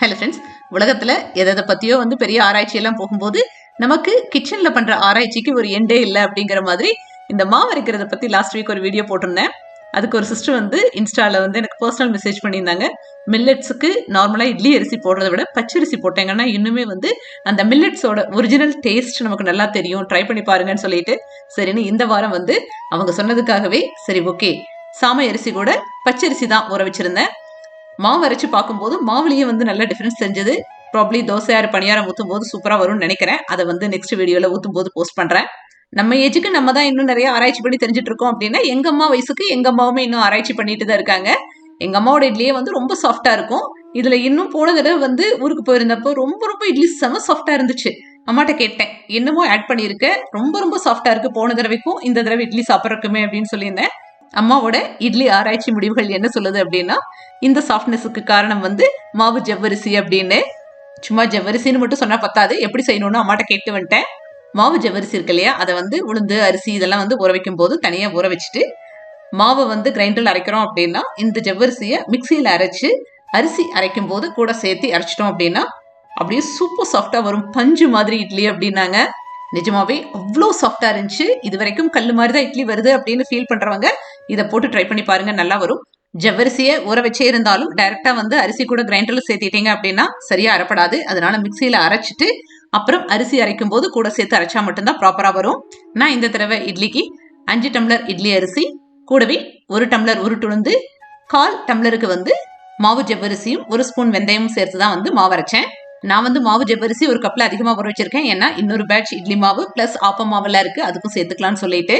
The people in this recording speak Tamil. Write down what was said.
ஹலோ ஃப்ரெண்ட்ஸ் உலகத்துல எதை பத்தியோ வந்து பெரிய ஆராய்ச்சி எல்லாம் போகும்போது நமக்கு கிச்சன்ல பண்ற ஆராய்ச்சிக்கு ஒரு எண்டே இல்லை அப்படிங்கிற மாதிரி இந்த மாவு அரைக்கிறத பத்தி லாஸ்ட் வீக் ஒரு வீடியோ போட்டிருந்தேன். அதுக்கு ஒரு சிஸ்டர் வந்து இன்ஸ்டால வந்து எனக்கு பர்சனல் மெசேஜ் பண்ணியிருந்தாங்க. மில்லட்ஸுக்கு நார்மலாக இட்லி அரிசி போடுறத விட பச்சரிசி போட்டேங்கன்னா இன்னுமே வந்து அந்த மில்லட்ஸோட ஒரிஜினல் டேஸ்ட் நமக்கு நல்லா தெரியும். ட்ரை பண்ணி பாருங்கன்னு சொல்லிட்டு சரின்னு இந்த வாரம் வந்து அவங்க சொன்னதுக்காகவே சரி ஓகே சாமை அரிசி கூட பச்சரிசி தான் ஊற வச்சிருந்தேன். மாவு அரைச்சு பார்க்கும்போது மாவுலேயே வந்து நல்ல டிஃப்ரென்ஸ் தெரிஞ்சது. ப்ராப்ளி தோசையார் பணியாரம் ஊற்றும் போது சூப்பராக வரும்னு நினைக்கிறேன். அதை வந்து நெக்ஸ்ட் வீடியோவில் ஊற்றும் போது போஸ்ட் பண்ணுறேன் நம்ம ஏஜுக்கு நம்ம தான் இன்னும் நிறைய ஆராய்ச்சி பண்ணி தெரிஞ்சுட்டு இருக்கோம் அப்படின்னா எங்கள் அம்மா வயசுக்கு எங்கள் அம்மாவுமே இன்னும் ஆராய்ச்சி பண்ணிட்டு தான் இருக்காங்க. எங்கள் அம்மாவோட இட்லியே வந்து ரொம்ப சாஃப்டாக இருக்கும். இதில் இன்னும் போன தடவை வந்து ஊருக்கு போயிருந்தப்போ ரொம்ப ரொம்ப இட்லி செம சாஃப்டாக இருந்துச்சு. அம்மாட்ட கேட்டேன் என்னமோ ஆட் பண்ணியிருக்க? ரொம்ப ரொம்ப சாஃப்டாக இருக்குது போன தடவைக்கும் இந்த தடவை இட்லி சாப்பிட்றக்குமே அப்படின்னு சொல்லியிருந்தேன். அம்மாவோட இட்லி ஆராய்ச்சி முடிவுகள் என்ன சொல்லுது அப்படின்னா இந்த சாஃப்ட்னஸுக்கு காரணம் வந்து மாவு ஜவ்வரிசி அப்படின்னு. சும்மா ஜவ்வரிசின்னு மட்டும் சொன்னா பத்தாது. எப்படி செய்யணும்னு அம்மாட்ட கேட்டு வந்துட்டேன். மாவு ஜவ்வரிசி இருக்கு இல்லையா? அதை வந்து உளுந்து அரிசி இதெல்லாம் வந்து ஊற வைக்கும் போது தனியாக ஊற வச்சுட்டு மாவை வந்து கிரைண்டரில் அரைக்கிறோம் அப்படின்னா இந்த ஜவ்வரிசியை மிக்சியில் அரைச்சு அரிசி அரைக்கும் போது கூட சேர்த்து அரைச்சிட்டோம் அப்படின்னா அப்படியே சூப்பர் சாஃப்டாக வரும். பஞ்சு மாதிரி இட்லி அப்படின்னாங்க. நிஜமாவே அவ்வளோ சாஃப்டாக இருந்துச்சு. இது வரைக்கும் கல் மாதிரி தான் இட்லி வருது அப்படின்னு ஃபீல் பண்ணுறவங்க இதை போட்டு ட்ரை பண்ணி பாருங்க நல்லா வரும். ஜவ்வரிசியை ஊற வச்சே இருந்தாலும் டைரெக்டாக வந்து அரிசி கூட கிரைண்டரில் சேர்த்திட்டீங்க அப்படின்னா சரியாக அரைப்படாது. அதனால மிக்சியில் அரைச்சிட்டு அப்புறம் அரிசி அரைக்கும் போது கூட சேர்த்து அரைச்சா மட்டும்தான் ப்ராப்பராக வரும். நான் இந்த தடவை இட்லிக்கு அஞ்சு டம்ளர் இட்லி அரிசி கூடவே ஒரு டம்ளர் உருட்டுளுந்து கால் டம்ளருக்கு வந்து மாவு ஜவ்வரிசியும் ஒரு ஸ்பூன் வெந்தயமும் சேர்த்து தான் வந்து மாவு அரைச்சேன். நான் வந்து மாவு ஜவ்வரிசி ஒரு கப்பில் அதிகமாக வர வச்சுருக்கேன். ஏன்னா இன்னொரு பேட்ச் இட்லி மாவு ப்ளஸ் ஆப்ப மாவெல்லாம் இருக்குது அதுக்கும் சேர்த்துக்கலாம்னு சொல்லிட்டு